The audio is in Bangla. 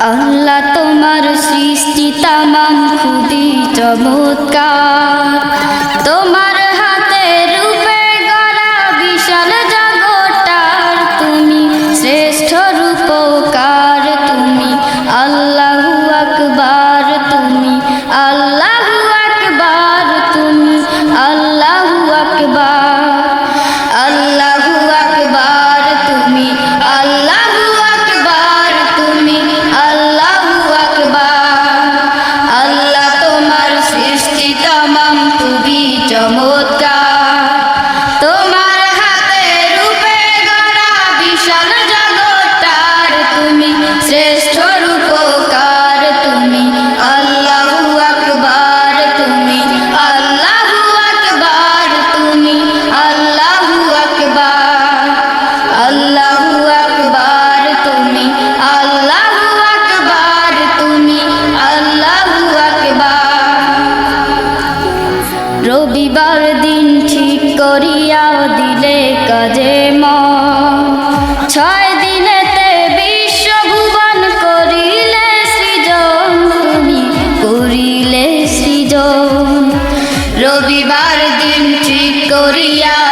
আল্লাহ তোমার সৃষ্টি তামাম খুবই চমৎকার। শ্রেষ্ঠ রূপকার তুমি। আল্লাহু আকবার তুমি। আল্লাহু আকবার তুমি। আল্লাহু আকবার। আল্লাহু আকবার তুমি। আল্লাহু আকবার তুমি। আল্লাহু আকবার। রবিবার দিন ঠিক করিয়া দিলে কাজে ম ছয় রবিবার দিন ঠিক করিয়া